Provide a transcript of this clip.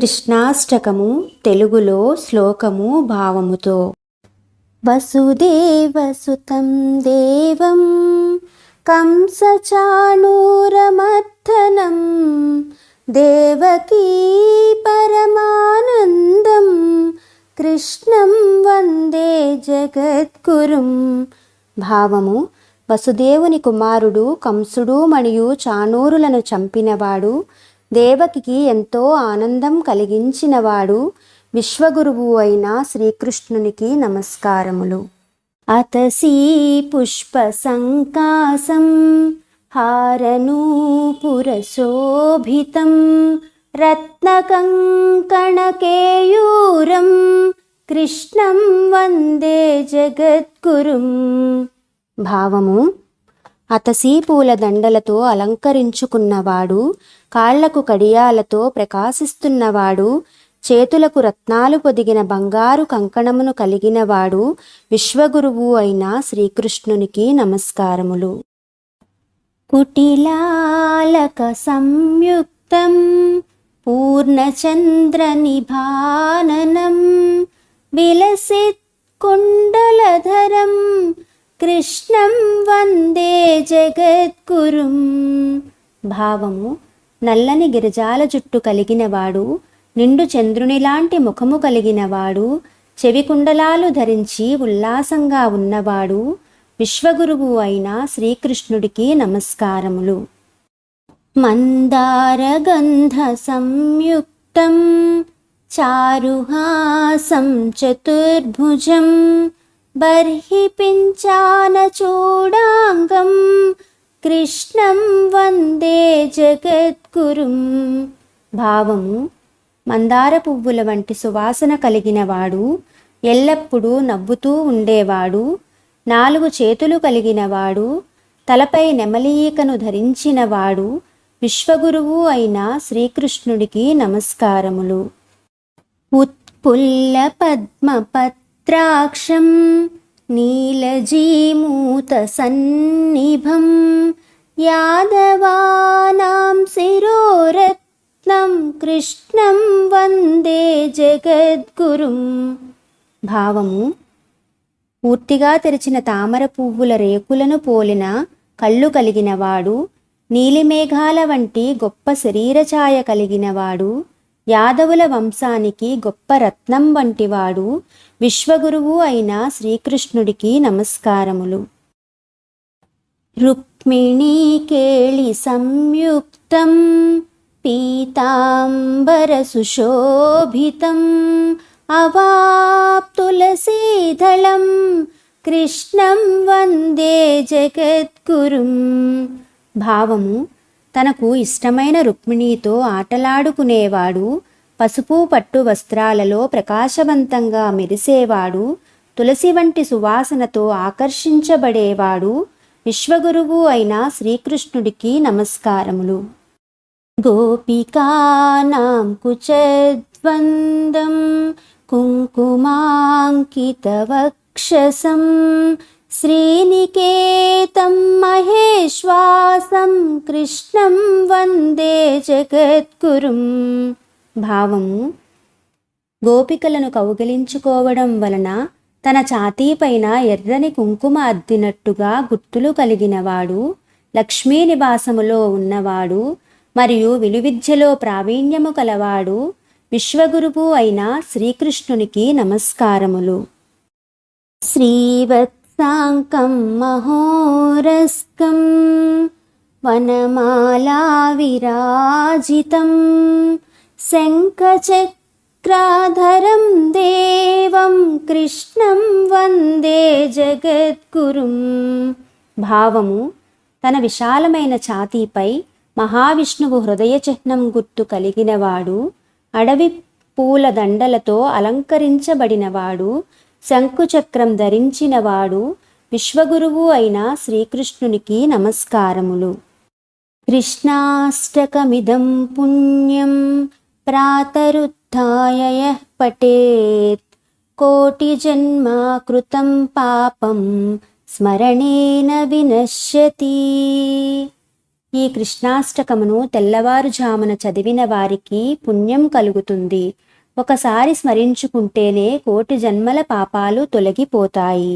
కృష్ణాష్టకము తెలుగులో శ్లోకము భావముతో. వసుదేవసుతం దేవం కంసచాణూరమర్థనం దేవకీ పరమానందం కృష్ణం వందే జగద్గురుం. భావము వసుదేవుని కుమారుడు కంసుడు మరియు చాణూరులను చంపినవాడు దేవకికి ఎంతో ఆనందం కలిగించినవాడు విశ్వగురువు అయిన శ్రీకృష్ణునికి నమస్కారములు. అతసీ పుష్ప సంకాసం హారనూపురశోభితం రత్నకంకణకేయూరం కృష్ణం వందే జగద్గురుం. భావము అతసీ పూల దండలతో అలంకరించుకున్నవాడు కాళ్ళకు కడియాలతో ప్రకాశిస్తున్నవాడు చేతులకు రత్నాలు పొదిగిన బంగారు కంకణమును కలిగినవాడు విశ్వగురువు అయిన శ్రీకృష్ణునికి నమస్కారములు. కుటిలాలక సంయుక్తం పూర్ణచంద్ర నిభాననం విలసిత్ కుండలధరం కృష్ణం వందే జగద్గురుం. భావము నల్లని గిరిజాల జుట్టు కలిగినవాడు నిండు చంద్రునిలాంటి ముఖము కలిగినవాడు చెవికుండలాలు ధరించి ఉల్లాసంగా ఉన్నవాడు విశ్వగురువు అయిన శ్రీకృష్ణుడికి నమస్కారములు. మందారగంధ సంయుక్తం చారుహాసం చతుర్భుజం బర్హిపించాన చూడాంగం కృష్ణం వందే జగద్గురుం. భావము మందార పువ్వుల వంటి సువాసన కలిగినవాడు ఎల్లప్పుడూ నవ్వుతూ ఉండేవాడు నాలుగు చేతులు కలిగినవాడు తలపై నెమలీకను ధరించినవాడు విశ్వగురువు అయిన శ్రీకృష్ణుడికి నమస్కారములు. ఉత్పుల్ల పద్మపత్ నీలజీమూత సన్నిభం యాదవానాం శిరోరత్నం కృష్ణం వందే జగద్గురుం. భావము పూర్తిగా తెరిచిన తామర పువ్వుల రేకులను పోలిన కళ్ళు కలిగినవాడు నీలిమేఘాల వంటి గొప్ప శరీరఛాయ కలిగినవాడు యాదవుల వంశానికి గొప్ప రత్నం వంటివాడు విశ్వగురువు అయిన శ్రీకృష్ణుడికి నమస్కారములు. రుక్మిణీ కేళి సంయుక్తం పీతాంబర సుశోభితం అవాప్తులసీదళం కృష్ణం వందే జగద్గురుం. భావము తనకు ఇష్టమైన రుక్మిణితో ఆటలాడుకునేవాడు పసుపు పట్టు వస్త్రాలలో ప్రకాశవంతంగా మెరిసేవాడు తులసి వంటి సువాసనతో ఆకర్షించబడేవాడు విశ్వగురువు అయిన శ్రీకృష్ణుడికి నమస్కారములు. గోపికానాం కుచద్వందం కుంకుమాంకితవక్షసం శ్రీనికేతం మహేశ్వాసం కృష్ణం వందే జగద్గురుం భావము గోపికలను కౌగిలించుకోవడం వలన తన ఛాతీపైన ఎర్రని కుంకుమ అద్దినట్టుగా గుర్తులు కలిగినవాడు లక్ష్మీ నివాసములో ఉన్నవాడు మరియు విలువిద్యలో ప్రావీణ్యము కలవాడు విశ్వగురువు అయిన శ్రీకృష్ణునికి నమస్కారములు. శ్రీవత్ మహోరస్కం వనమాలా విరాజితం శంఖచక్రాధరం దేవం కృష్ణం వందే జగద్గురుం భావము తన విశాలమైన ఛాతీపై మహావిష్ణువు హృదయ చిహ్నం గుర్తు కలిగినవాడు అడవి పూల దండలతో అలంకరించబడినవాడు శంకుచక్రం ధరించినవాడు విశ్వగురువు అయిన శ్రీకృష్ణునికి నమస్కారములు. కృష్ణాష్టకమిదం పుణ్యం ప్రాతరుత్య యః కోటి జన్మాకృతం పాపం స్మరణేన వినశ్యతి. ఈ కృష్ణాష్టకమును తెల్లవారుజామున చదివిన వారికి పుణ్యం కలుగుతుంది. ఒకసారి స్మరించుకుంటేనే కోటి జన్మల పాపాలు తొలగిపోతాయి.